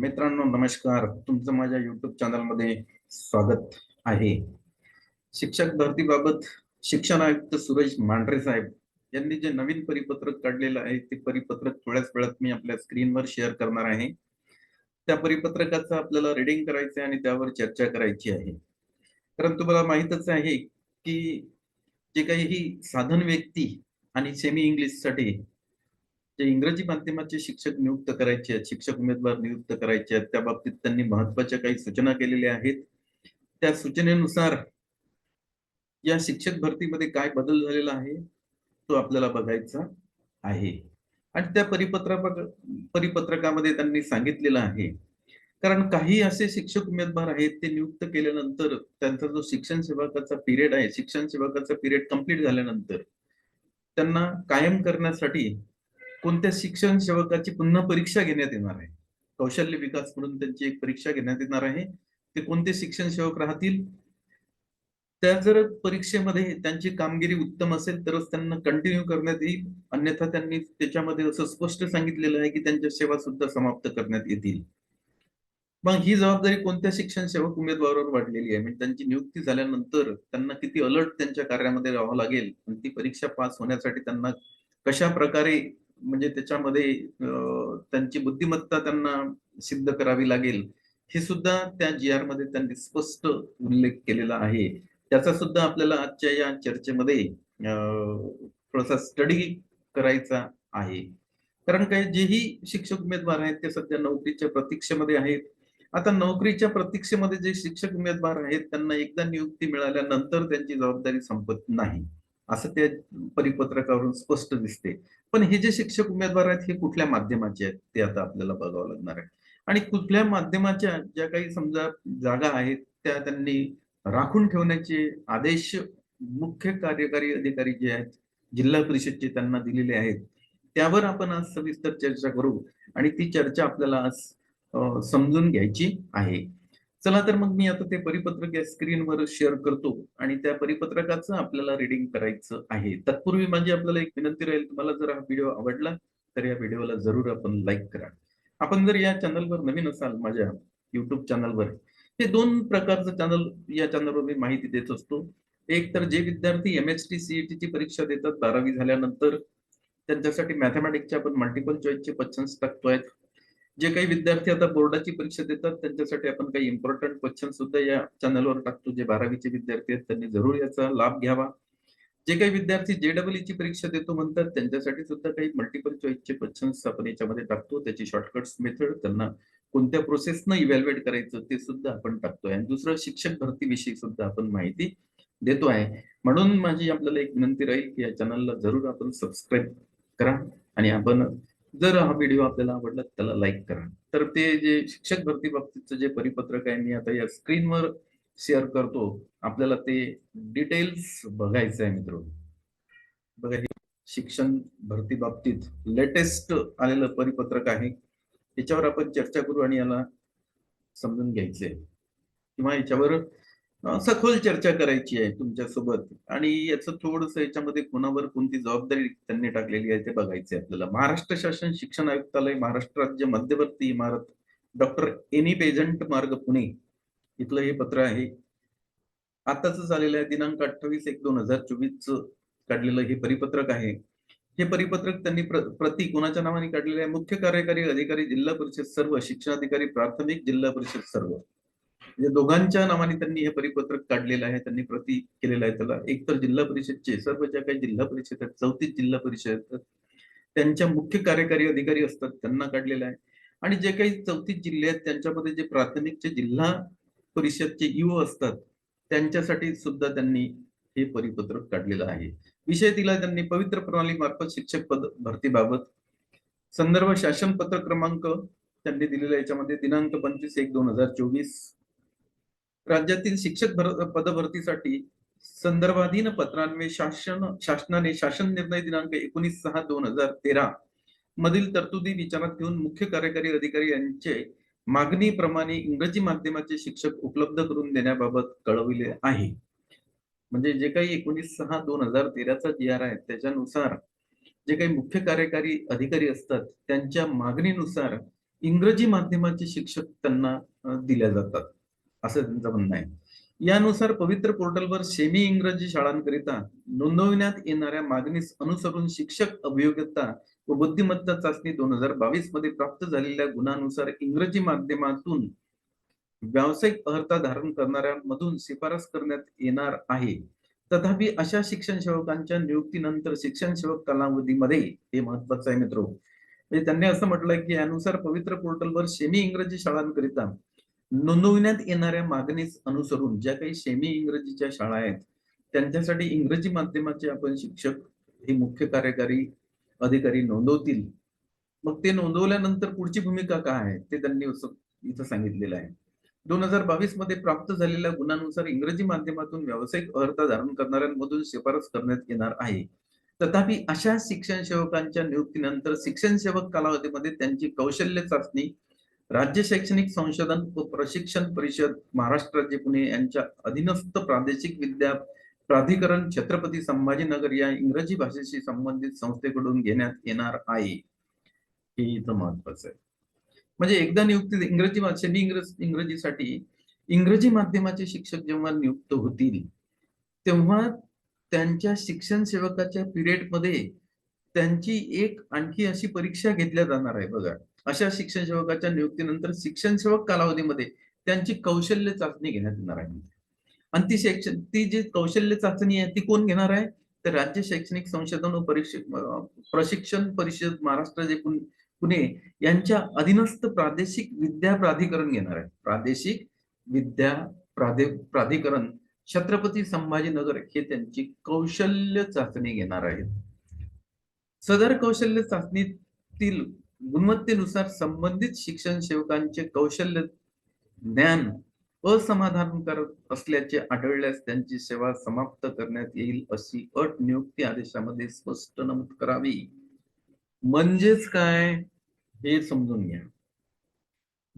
मित्रांनो नमस्कार. तुमचं माझ्या युट्यूब चॅनलमध्ये स्वागत आहे. शिक्षक भरतीबाबत शिक्षण आयुक्त सुरेश मांढरे साहेब यांनी जे नवीन परिपत्रक काढलेलं आहे ते परिपत्रक थोड्याच वेळात मी आपल्या स्क्रीनवर शेअर करणार आहे. त्या परिपत्रकाचं आपल्याला रिडिंग करायचं आहे आणि त्यावर चर्चा करायची आहे. कारण तुम्हाला माहितच आहे की जे काही ही साधन व्यक्ती आणि सेमी इंग्लिशसाठी जे इंग्रजी माध्यमाचे शिक्षक नियुक्त करायचे आहेत शिक्षक उमेदवार नियुक्त करायचे आहेत त्या बाबतीत त्यांनी महत्त्वाच्या काही सूचना केलेल्या आहेत. त्या सूचनेनुसार या शिक्षक भरतीमध्ये काय बदल झालेला आहे तो आपल्याला बघायचा आहे. आणि त्या परिपत्रा परिपत्रकामध्ये त्यांनी सांगितलेलं आहे. कारण काही असे शिक्षक उमेदवार आहेत ते नियुक्त केल्यानंतर त्यांचा जो शिक्षण सेवकाचा पिरियड आहे शिक्षण सेवकाचा पिरियड कंप्लीट झाल्यानंतर त्यांना कायम करण्यासाठी कोणत्या शिक्षण सेवकाची पुन्हा परीक्षा घेण्यात येणार आहे? कौशल्य विकास म्हणून त्यांची एक परीक्षा घेण्यात येणार आहे. ते कोणते शिक्षण सेवक राहतील? त्या जर परीक्षेमध्ये त्यांची कामगिरी उत्तम असेल तरच त्यांना कंटिन्यू करण्यात येईल. अन्यथा त्यांनी त्याच्यामध्ये असं स्पष्ट सांगितलेलं आहे की त्यांच्या सेवा सुद्धा समाप्त करण्यात येतील. मग ही जबाबदारी कोणत्या शिक्षण सेवक उमेदवारावर वाढलेली आहे? म्हणजे त्यांची नियुक्ती झाल्यानंतर त्यांना किती अलर्ट त्यांच्या कार्यामध्ये राहावं लागेल? आणि ती परीक्षा पास होण्यासाठी त्यांना कशा प्रकारे म्हणजे त्याच्यामध्ये त्यांची बुद्धिमत्ता त्यांना सिद्ध करावी लागेल हे सुद्धा त्या जी आरमध्ये त्यांनी स्पष्ट उल्लेख केलेला आहे. त्याचा सुद्धा आपल्याला आजच्या या चर्चेमध्ये थोडासा स्टडी करायचा आहे. कारण काय जेही शिक्षक उमेदवार आहेत ते सध्या नोकरीच्या प्रतीक्षेमध्ये आहेत. आता नोकरीच्या प्रतीक्षेमध्ये जे शिक्षक उमेदवार आहेत त्यांना एकदा नियुक्ती मिळाल्यानंतर त्यांची जबाबदारी संपत नाही. असं त्या परिपत्रकावरून स्पष्ट दिसते. पण हे जे शिक्षक उमेदवार आहेत हे कुठल्या माध्यमाचे आहेत ते आता आपल्याला बघावं लागणार आहे. आणि कुठल्या माध्यमाच्या ज्या काही समजा जागा आहेत त्या त्यांनी राखून ठेवण्याचे आदेश मुख्य कार्यकारी अधिकारी जे आहेत जिल्हा परिषदचे त्यांना दिलेले आहेत त्यावर आपण आज सविस्तर चर्चा करू. आणि ती चर्चा आपल्याला आज समजून घ्यायची आहे. चला तर मग मी आता ते परिपत्रक या स्क्रीनवर शेअर करतो आणि त्या परिपत्रकाचं आपल्याला रिडिंग करायचं आहे. तत्पूर्वी माझी आपल्याला एक विनंती राहील तुम्हाला जर हा व्हिडिओ आवडला तर या व्हिडिओला जरूर आपण लाईक करा. आपण जर या चॅनलवर नवीन असाल माझ्या युट्यूब चॅनलवर हे दोन प्रकारचं चॅनल या चॅनलवर मी माहिती देत असतो. एक तर जे विद्यार्थी एम एस टी सीईटी ची परीक्षा देतात बारावी झाल्यानंतर त्यांच्यासाठी मॅथमॅटिक्सच्या आपण मल्टिपल चॉईसचे क्वेश्चन्स टाकतोय. जे काही विद्यार्थी आता बोर्डाची परीक्षा देतात त्यांच्यासाठी आपण काही इम्पॉर्टंट क्वेश्चन सुद्धा या चॅनलवर टाकतो. जे बारावीचे विद्यार्थी आहेत त्यांनी जरूर याचा लाभ घ्यावा. जे काही विद्यार्थी जे डबल ची परीक्षा देतो म्हणतात त्यांच्यासाठी सुद्धा काही मल्टिपल चॉईसचे क्वेश्चन्स आपण याच्यामध्ये टाकतो. त्याची शॉर्टकट्स मेथड त्यांना कोणत्या प्रोसेसनं इव्हॅल्युएट करायचं ते सुद्धा आपण टाकतोय. आणि दुसरं शिक्षक भरतीविषयी सुद्धा आपण माहिती देतो आहे. म्हणून माझी आपल्याला एक विनंती राहील की या चॅनलला जरूर आपण सबस्क्राईब करा. आणि आपण जर हा व्हिडिओ आपल्याला आवडला त्याला लाईक करा. तर ते जे शिक्षक भरती बाबतीतचं जे परिपत्रक आहे मी आता या स्क्रीनवर शेअर करतो. आपल्याला ते डिटेल्स बघायचं आहे मित्र बघा हे शिक्षण भरती बाबतीत लेटेस्ट आलेलं परिपत्रक आहे. याच्यावर आपण चर्चा करू आणि याला समजून घ्यायचंय. किंवा याच्यावर सखोल चर्चा करायची आहे तुमच्यासोबत. आणि याचं थोडस याच्यामध्ये कोणावर कोणती जबाबदारी त्यांनी टाकलेली आहे ते बघायचे आपल्याला. महाराष्ट्र शासन शिक्षण आयुक्तालय महाराष्ट्र राज्य मध्यवर्ती इमारत डॉक्टर एनी पेजंट मार्ग पुणे. इथलं हे पत्र आहे. आताच झालेलं आहे दिनांक अठ्ठावीस एक दोन हजार चोवीस काढलेलं हे परिपत्रक आहे. हे परिपत्रक त्यांनी प्रति कोणाच्या नावाने काढलेले आहे? मुख्य कार्यकारी अधिकारी जिल्हा परिषद सर्व शिक्षणाधिकारी प्राथमिक जिल्हा परिषद सर्व. म्हणजे दोघांच्या नावाने त्यांनी हे परिपत्रक काढलेलं आहे त्यांनी प्रति केलेलं आहे. त्याला एक तर जिल्हा परिषदचे सर्व ज्या काही जिल्हा परिषद आहेत चौतीस जिल्हा परिषद त्यांच्या मुख्य कार्यकारी अधिकारी असतात त्यांना काढलेलं आहे. आणि जे काही चौतीस जिल्हे आहेत त्यांच्यामध्ये जे प्राथमिकचे जिल्हा परिषदचे युव असतात त्यांच्यासाठी सुद्धा त्यांनी हे परिपत्रक काढलेलं आहे. विषय दिला त्यांनी पवित्र प्रणाली मार्फत शिक्षक पद भरतीबाबत संदर्भ शासन पत्र क्रमांक त्यांनी दिलेला याच्यामध्ये दिनांक पंचवीस एक दोन हजार चोवीस. राज्यातील शिक्षक पदभरतीसाठी संदर्भाधीन पत्रांवे शासन शासनाने शासन निर्णय दिनांक एकोणीस सहा दोन हजार तेरा मधील तरतुदी विचारात घेऊन मुख्य कार्यकारी अधिकारी यांचे मागणीप्रमाणे इंग्रजी माध्यमाचे शिक्षक उपलब्ध करून देण्याबाबत कळविले आहे. म्हणजे जे काही एकोणीस सहा दोन हजार तेराचा जी आर आहे त्याच्यानुसार जे काही मुख्य कार्यकारी अधिकारी असतात त्यांच्या मागणीनुसार इंग्रजी माध्यमाचे शिक्षक त्यांना दिल्या जातात. असं त्यांचं म्हणणं आहे. यानुसार पवित्र पोर्टलवर सेमी इंग्रजी शाळांकरिता नोंदविण्यात येणाऱ्या मागणीस अनुसरून शिक्षक अभियोग्यता व बुद्धिमत्ता चाचणी दोन हजार बावीसमध्ये प्राप्त झालेल्या गुणानुसार इंग्रजी माध्यमातून व्यावसायिक अर्हता धारण करणाऱ्यांमधून शिफारस करण्यात येणार आहे. तथापि अशा शिक्षण सेवकांच्या नियुक्तीनंतर शिक्षण सेवक कालावधीमध्ये हे महत्वाचं आहे मित्र. म्हणजे त्यांनी असं म्हटलंय की यानुसार पवित्र पोर्टलवर सेमी इंग्रजी शाळांकरिता नोंदविण्यात येणाऱ्या मागणीस अनुसरून ज्या काही सेमी इंग्रजीच्या शाळा आहेत त्यांच्यासाठी इंग्रजी माध्यमाचे आपण शिक्षक हे मुख्य कार्यकारी अधिकारी नोंदवतील. मग ते नोंदवल्यानंतर पुढची भूमिका काय आहे ते त्यांनी इथं सांगितलेलं आहे. दोन हजार बावीसमध्ये प्राप्त झालेल्या गुणांनुसार इंग्रजी माध्यमातून व्यावसायिक अर्हता धारण करणाऱ्यांमधून शिफारस करण्यात येणार आहे. तथापि अशा शिक्षण सेवकांच्या नियुक्तीनंतर शिक्षण सेवक कालावधीमध्ये त्यांची कौशल्य चाचणी राज्य शैक्षणिक संशोधन व प्रशिक्षण परिषद महाराष्ट्र राज्य पुणे यांच्या अधीनस्थ प्रादेशिक विद्या प्राधिकरण छत्रपती संभाजीनगर या इंग्रजी भाषेशी संबंधित संस्थेकडून घेण्यात येणार आहे. हे इथं महत्वाचं आहे. म्हणजे एकदा नियुक्ती इंग्रजी सेमी इंग्रज इंग्रजीसाठी इंग्रजी माध्यमाचे शिक्षक जेव्हा नियुक्त होतील तेव्हा त्यांच्या शिक्षण सेवकाच्या पिरियडमध्ये त्यांची एक आणखी अशी परीक्षा घेतल्या जाणार आहे बघा. अशा शिक्षण सेवकाच्या नियुक्तीनंतर शिक्षण सेवक कालावधीमध्ये त्यांची कौशल्य चाचणी घेण्यात येणार आहे. आणि ती शैक्षण ती जी कौशल्य चाचणी आहे ती कोण घेणार आहे? तर राज्य शैक्षणिक संशोधन व प्रशिक्षण परिषद महाराष्ट्र जे पुणे यांच्या अधीनस्थ प्रादेशिक विद्या प्राधिकरण घेणार आहे. प्रादेशिक विद्या प्राधे प्राधिकरण छत्रपती संभाजीनगर हे त्यांची कौशल्य चाचणी घेणार आहेत. सदर कौशल्य चाचणीतील गुणवत्तेनुसार संबंधित शिक्षण सेवकांचे कौशल्य ज्ञान असमाधानकारक असल्याचे आढळल्यास त्यांची सेवा समाप्त करण्यात येईल अशी अट नियुक्ती आदेशामध्ये स्पष्ट नमूद करावी. म्हणजेच काय? हे समजून घ्या.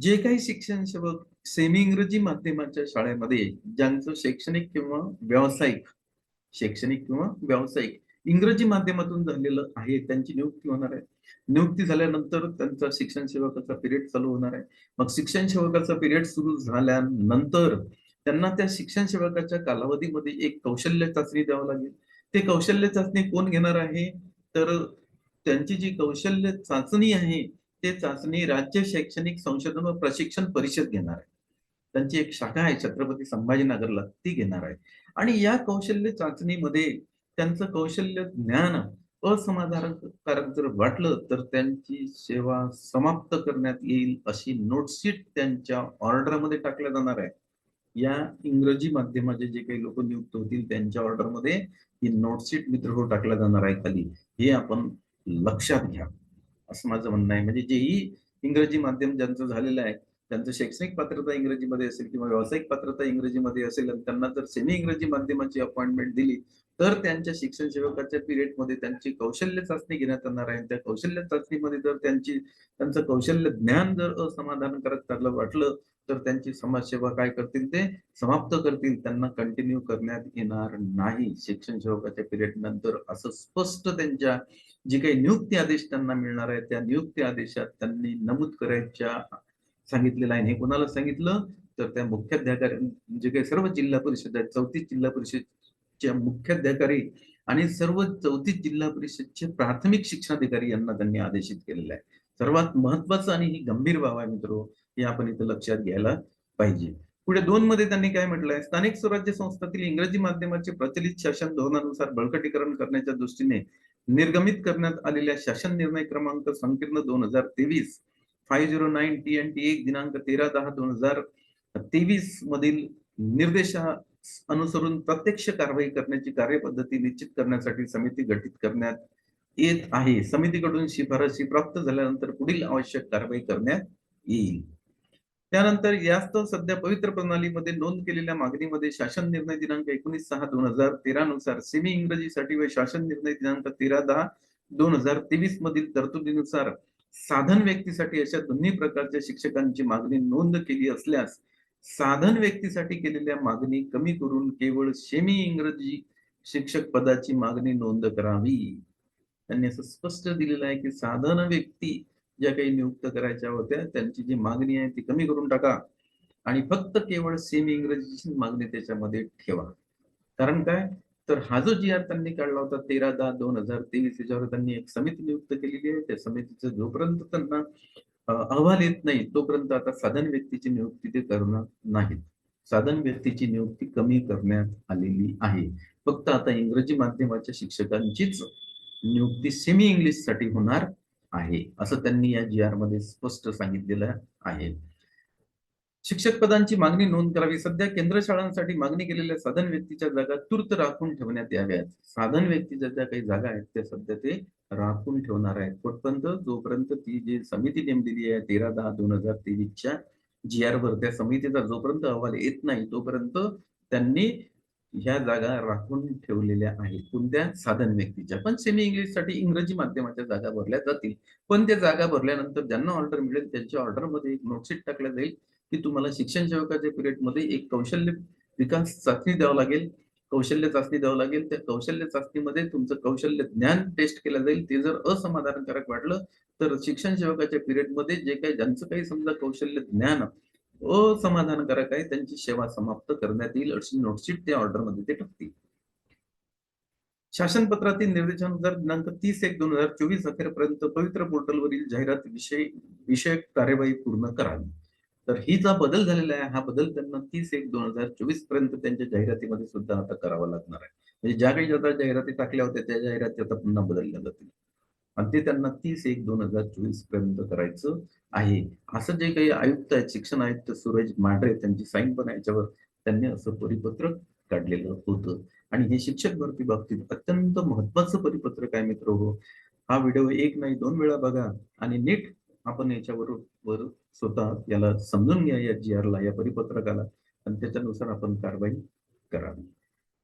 जे काही शिक्षण सेवक सेमी इंग्रजी माध्यमाच्या शाळेमध्ये ज्यांचं शैक्षणिक किंवा व्यावसायिक शैक्षणिक किंवा व्यावसायिक इंग्रजी माध्यमातून झालेलं आहे त्यांची नियुक्ती होणार आहे. नियुक्ती झाल्यानंतर त्यांचा शिक्षण सेवकाचा पिरियड चालू होणार आहे. मग शिक्षण सेवकाचा पिरियड सुरू झाल्यानंतर त्यांना त्या शिक्षण सेवकाच्या कालावधीमध्ये एक कौशल्य चाचणी द्यावं लागेल. ते कौशल्य चाचणी कोण घेणार आहे? तर त्यांची जी कौशल्य चाचणी आहे ते चाचणी राज्य शैक्षणिक संशोधन व प्रशिक्षण परिषद घेणार आहे. त्यांची एक शाखा आहे छत्रपती संभाजीनगरला ती घेणार आहे. आणि या कौशल्य चाचणीमध्ये त्यांचं कौशल्य ज्ञान असमाधानकारक जर वाटलं तर त्यांची सेवा समाप्त करण्यात येईल अशी नोटशीट त्यांच्या ऑर्डरमध्ये टाकल्या जाणार आहे या इंग्रजी माध्यमाचे जे काही लोक नियुक्त होतील त्यांच्या ऑर्डरमध्ये ही नोटशीट मित्र हो टाकल्या जाणार आहे खाली. हे आपण लक्षात घ्या. असं माझं म्हणणं आहे. म्हणजे जेही इंग्रजी माध्यम ज्यांचं झालेलं आहे त्यांचं शैक्षणिक पात्रता इंग्रजीमध्ये असेल किंवा व्यावसायिक पात्रता इंग्रजीमध्ये असेल आणि त्यांना जर सेमी इंग्रजी माध्यमाची अपॉइंटमेंट दिली तर त्यांच्या शिक्षण सेवकाच्या पिरियडमध्ये त्यांची कौशल्य चाचणी घेण्यात येणार आहे. त्या कौशल्य चाचणीमध्ये जर त्यांची त्यांचं कौशल्य ज्ञान जर असमाधानकारक त्याला वाटलं तर त्यांची समाजसेवा काय करतील ते समाप्त करतील. त्यांना कंटिन्यू करण्यात येणार नाही. शिक्षण सेवकाच्या पिरियड नंतर असं स्पष्ट त्यांच्या जे काही नियुक्ती आदेश त्यांना मिळणार आहे त्या नियुक्ती आदेशात त्यांनी नमूद करायच्या सांगितलेलं आहे हे कोणाला सांगितलं? तर त्या मुख्याध्याकारी म्हणजे जे काही सर्व जिल्हा परिषद आहेत चौतीस जिल्हा परिषदच्या मुख्याध्याकारी आणि सर्व चौतीस जिल्हा परिषदचे प्राथमिक शिक्षणाधिकारी यांना त्यांनी आदेशित केलेलं आहे. सर्वात महत्वाचं आणि ही गंभीर बाब आहे मित्र हे आपण इथं लक्षात घ्यायला पाहिजे. पुढे दोन मध्ये त्यांनी काय म्हटलंय? स्थानिक स्वराज्य संस्थातील इंग्रजी माध्यमाचे प्रचलित शासन धोरणानुसार बळकटीकरण करण्याच्या दृष्टीने निर्गमित करण्यात आलेल्या शासन निर्णय क्रमांक संकीर्ण दोन हजार तेवीस five zero nine T N T एक दिनांक तेरा दहा दोन हजार तेवीस मधील निर्देशा अनुसरून प्रत्यक्ष कारवाई करण्याची कार्यपद्धती निश्चित करण्यासाठी समिती गठीत करण्यात येत आहे. समितीकडून शिफारशी प्राप्त झाल्यानंतर पुढील आवश्यक कारवाई करण्यात येईल. त्यानंतर यास्तव सध्या पवित्र प्रणालीमध्ये नोंद केलेल्या मागणीमध्ये शासन निर्णय दिनांक एकोणीस सहा दोन हजार तेरा नुसार सेमी इंग्रजीसाठी व शासन निर्णय दिनांक तेरा दहा दोन हजार तेवीस मधील तरतुदीनुसार साधन व्यक्तीसाठी अशा दोन्ही प्रकारच्या शिक्षकांची मागणी नोंद केली असल्यास साधन व्यक्तीसाठी केलेल्या मागणी कमी करून केवळ सेमी इंग्रजी शिक्षक पदाची मागणी नोंद करावी. त्यांनी असं स्पष्ट दिलेलं आहे की साधन व्यक्ती ज्या काही नियुक्त करायच्या होत्या त्यांची जी मागणी आहे ती कमी करून टाका आणि फक्त केवळ सेमी इंग्रजीची मागणी त्याच्यामध्ये ठेवा. कारण काय? तर हा जो जी आर त्यांनी काढला होता तेरा दहा दोन हजार तेवीस याच्यावर त्यांनी एक समिती नियुक्त केलेली आहे. त्या समितीचं जोपर्यंत त्यांना अहवाल येत नाही तोपर्यंत आता साधन व्यक्तीची नियुक्ती ते करणार नाहीत. साधन व्यक्तीची नियुक्ती कमी करण्यात आलेली आहे. फक्त आता इंग्रजी माध्यमाच्या शिक्षकांचीच नियुक्ती सेमी इंग्लिशसाठी होणार आहे असं त्यांनी या जी आरमध्ये स्पष्ट सांगितलेलं आहे. शिक्षक पदांची मागणी नोंद करावी. सध्या केंद्र शाळांसाठी मागणी केलेल्या साधन व्यक्तीच्या जागा तूर्त राखून ठेवण्यात याव्यात साधन व्यक्तीच्या ज्या काही जागा आहेत त्या सध्या ते राखून ठेवणार आहेत. कुठपर्यंत जोपर्यंत ती जी समिती नेमलेली आहे तेरा दहा दोन हजार तेवीसच्या जी आर वर त्या समितीचा जोपर्यंत अहवाल येत नाही तोपर्यंत त्यांनी ह्या जागा राखून ठेवलेल्या आहेत. कोणत्या? साधन व्यक्तीच्या. पण सेमी इंग्लिशसाठी इंग्रजी माध्यमाच्या जागा भरल्या जातील. पण त्या जागा भरल्यानंतर ज्यांना ऑर्डर मिळेल त्यांच्या ऑर्डरमध्ये एक नोटशीट टाकल्या जाईल. की तुम्हाला शिक्षण सेवकाच्या पिरियडमध्ये एक कौशल्य विकास चाचणी द्यावं लागेल. कौशल्य चाचणी द्यावं लागेल. त्या कौशल्य चाचणीमध्ये तुमचं कौशल्य ज्ञान टेस्ट केलं जाईल. ते जर असमाधानकारक वाटलं तर शिक्षण सेवकाच्या पिरियडमध्ये जे काही ज्यांचं काही समजा कौशल्य ज्ञान असमाधानकारक आहे त्यांची सेवा समाप्त करण्यात येईल. अशी नोटशीट त्या ऑर्डरमध्ये ते टाकतील. शासनपत्रातील निर्देशानुसार दिनांक तीस एक दोन हजार चोवीस अखेरपर्यंत पवित्र पोर्टलवरील जाहिरात विषय विषयक कार्यवाही पूर्ण करावी. तर ही जा बदल झालेला आहे हा बदल त्यांना तीस एक दोन हजार चोवीसपर्यंत त्यांच्या जाहिरातीमध्ये सुद्धा आता करावा लागणार आहे. म्हणजे ज्या काही आता जाहिराती टाकल्या होत्या त्या जाहिराती आता पुन्हा बदलल्या जातील. आणि ते त्यांना तीस एक दोन हजार चोवीसपर्यंत करायचं आहे. असं जे काही आयुक्त आहेत शिक्षण आयुक्त सूरज मांढरे त्यांची साईन पण याच्यावर त्यांनी असं परिपत्रक काढलेलं होतं. आणि हे शिक्षक भरती बाबतीत अत्यंत महत्वाचं परिपत्रक आहे मित्र हो? हा व्हिडिओ एक नाही दोन वेळा बघा आणि नीट आपण याच्यावर स्वतः याला समजून घ्या या जी ला या परिपत्रकाला आणि त्याच्यानुसार आपण कारवाई करावी.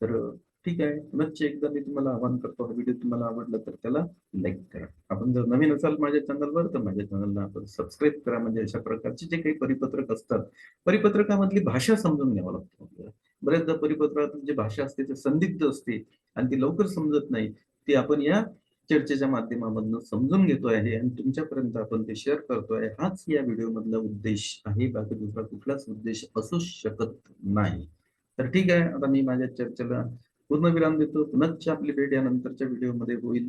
तर ठीक आहे. पुनश्च एकदा मी तुम्हाला आवाहन करतो हा व्हिडिओ तुम्हाला आवडला तर त्याला लाईक करा. आपण जर नवीन असाल माझ्या चॅनलवर तर माझ्या चॅनलला आपण सबस्क्राईब करा. म्हणजे अशा प्रकारचे जे काही परिपत्रक असतात परिपत्रकामधली भाषा समजून घ्यावं लागतं आपल्याला. बऱ्याचदा परिपत्रकात जी भाषा असते ती संदिग्ध असते आणि ती लवकर समजत नाही. ती आपण या चर्चेच्या माध्यमामधनं समजून घेतो आहे आणि तुमच्यापर्यंत आपण ते शेअर करतोय हाच या व्हिडिओ मधला उद्देश आहे. बाकी दुसरा कुठलाच उद्देश असू शकत नाही. तर ठीक आहे. आता मी माझ्या चर्चेला पूर्ण विराम देतो. पुनश्च आपली भेट या नंतरच्या व्हिडिओमध्ये होईल.